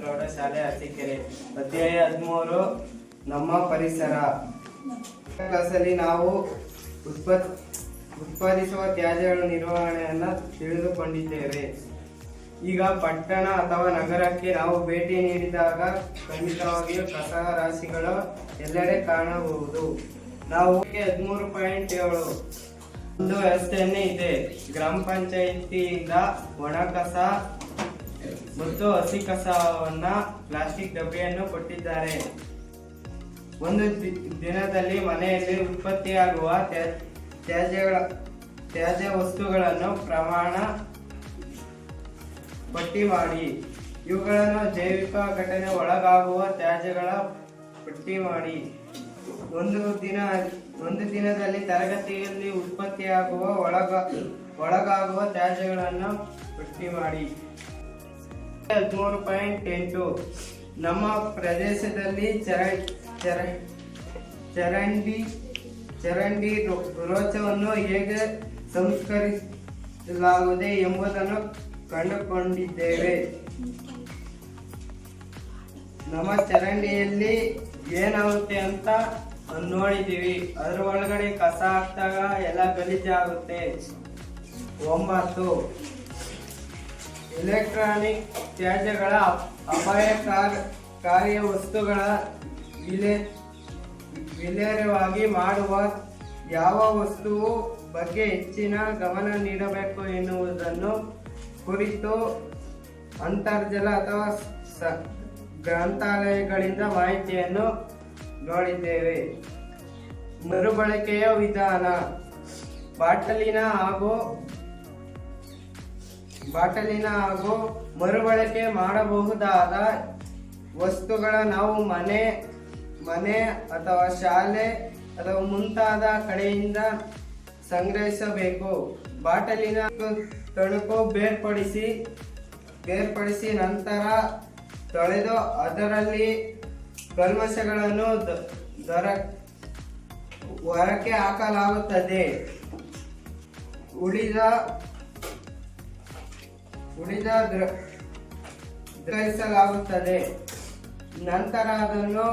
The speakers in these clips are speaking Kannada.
ಪ್ರೌಢಶಾಲೆ ಅರಸೀಕೆರೆ, ಅಧ್ಯಾಯ ಹದಿಮೂರು, ನಮ್ಮ ಪರಿಸರ. ಕ್ಲಾಸಲ್ಲಿ ನಾವು ಉತ್ಪತ್ ಉತ್ಪಾದಿಸುವ ತ್ಯಾಜ್ಯಗಳ ನಿರ್ವಹಣೆಯನ್ನು ತಿಳಿದುಕೊಂಡಿದ್ದೇವೆ. ಈಗ ಪಟ್ಟಣ ಅಥವಾ ನಗರಕ್ಕೆ ನಾವು ಭೇಟಿ ನೀಡಿದಾಗ ಖಂಡಿತವಾಗಿಯೂ ಕಸ ರಾಶಿಗಳು ಎಲ್ಲೆಡೆ ಕಾಣಬಹುದು. ನಾವು ಹದಿಮೂರು ಪಾಯಿಂಟ್ ಏಳು ಒಂದು ವ್ಯವಸ್ಥೆಯನ್ನೇ ಇದೆ. ಗ್ರಾಮ ಪಂಚಾಯಿತಿಯಿಂದ ಒಣ ಕಸ ಮತ್ತು ಹಸಿ ಕಸವನ್ನ ಪ್ಲಾಸ್ಟಿಕ್ ಡಬ್ಬಿಯನ್ನು ಕೊಟ್ಟಿದ್ದಾರೆ. ಒಂದು ದಿನದಲ್ಲಿ ಮನೆಯಲ್ಲಿ ಉತ್ಪತ್ತಿಯಾಗುವ ತ್ಯಾ- ತ್ಯಾಜ್ಯಗಳ ತ್ಯಾಜ್ಯ ವಸ್ತುಗಳನ್ನು ಪ್ರಮಾಣ ಪಟ್ಟಿ ಮಾಡಿ. ಇವುಗಳನ್ನು ಜೈವಿಕ ಘಟನೆ ಒಳಗಾಗುವ ತ್ಯಾಜ್ಯಗಳ ಪಟ್ಟಿ ಮಾಡಿ. ಒಂದು ದಿನ ಒಂದು ದಿನದಲ್ಲಿ ತರಗತಿಯಲ್ಲಿ ಉತ್ಪತ್ತಿಯಾಗುವ ಒಳಗ ಒಳಗಾಗುವ ತ್ಯಾಜ್ಯಗಳನ್ನು ಪಟ್ಟಿ ಮಾಡಿ. ಹದಿಮೂರು ಪಾಯಿಂಟ್ ಎಂಟು. ನಮ್ಮ ಪ್ರದೇಶದಲ್ಲಿ ಚರ ಚರ, ಚರಂಡಿ ಚರಂಡಿ ರೋಚವನ್ನು ಹೇಗೆ ಸಂಸ್ಕರಿಸಲಾಗುವುದೇ ಎಂಬುದನ್ನು ಕಂಡುಕೊಂಡಿದ್ದೇವೆ. ನಮ್ಮ ಚರಂಡಿಯಲ್ಲಿ ಏನಾಗುತ್ತೆ ಅಂತ ನೋಡಿದ್ದೀವಿ. ಅದರ ಒಳಗಡೆ ಕಸ ಹಾಕ್ದಾಗ ಎಲ್ಲ ಗಲೀಜಾಗುತ್ತೆ. ಒಂಬತ್ತು. ಎಲೆಕ್ಟ್ರಾನಿಕ್ ತ್ಯಾಜ್ಯಗಳ ಅಪಾಯಕಾರಿ ವಸ್ತುಗಳ ವಿಲೆ ವಿಲೇವಾರಿ ಮಾಡುವ ಯಾವ ವಸ್ತುವು ಬಗ್ಗೆ ಹೆಚ್ಚಿನ ಗಮನ ನೀಡಬೇಕು ಎನ್ನುವುದನ್ನು ಕುರಿತು ಅಂತರ್ಜಲ ಅಥವಾ ಸ- ಗ್ರಂಥಾಲಯಗಳಿಂದ ಮಾಹಿತಿಯನ್ನು ನೋಡಿದ್ದೇವೆ. ಮರುಬಳಕೆಯ ವಿಧಾನ, ಬಾಟಲಿನ ಹಾಗೂ ಬಾಟಲಿನ ಹಾಗೂ ಮರುಬಳಕೆ ಮಾಡಬಹುದಾದ ವಸ್ತುಗಳ ನಾವು ಮನೆ ಮನೆ ಅಥವಾ ಶಾಲೆ ಅಥವಾ ಮುಂತಾದ ಕಡೆಯಿಂದ ಸಂಗ್ರಹಿಸಬೇಕು. ಬಾಟಲಿನ ತಣುಕು ಬೇರ್ಪಡಿಸಿ ಬೇರ್ಪಡಿಸಿ ನಂತರ ತೊಳೆದು ಅದರಲ್ಲಿ ಕಲ್ಮಶಗಳನ್ನು ದೊರ, ಹೊರಕ್ಕೆ ಹಾಕಲಾಗುತ್ತದೆ. ಉಳಿದ ಉಳಿದ ಗ್ರಹಿಸಲಾಗುತ್ತದೆ. ನಂತರ ಅದನ್ನು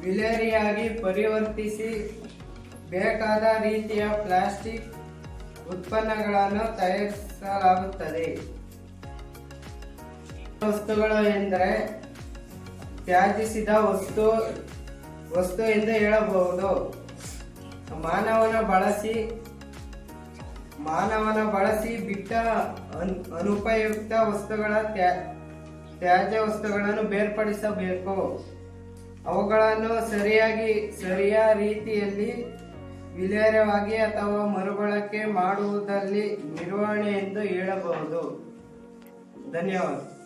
ವಿಲೇರಿಯಾಗಿ ಪರಿವರ್ತಿಸಿ, ಬೇಕಾದ ರೀತಿಯ ಪ್ಲಾಸ್ಟಿಕ್ ಉತ್ಪನ್ನಗಳನ್ನು ತಯಾರಿಸಲಾಗುತ್ತದೆ. ವಸ್ತುಗಳು ಎಂದರೆ ತ್ಯಾಜಿಸಿದ ವಸ್ತು ವಸ್ತು ಎಂದು ಹೇಳಬಹುದು. ಮಾನವನ ಬಳಸಿ ಮಾನವನ ಬಳಸಿ ಬಿಟ್ಟ ಅನ್- ಅನುಪಯುಕ್ತ ವಸ್ತುಗಳ ತ್ಯಾ- ತ್ಯಾಜ್ಯ ವಸ್ತುಗಳನ್ನು ಬೇರ್ಪಡಿಸಬೇಕು. ಅವುಗಳನ್ನು ಸರಿಯಾಗಿ, ಸರಿಯ ರೀತಿಯಲ್ಲಿ ವಿಲೇರವಾಗಿ ಅಥವಾ ಮರುಬಳಕೆ ಮಾಡುವುದಲ್ಲಿ ನಿರ್ವಹಣೆ ಎಂದು ಹೇಳಬಹುದು. ಧನ್ಯವಾದ.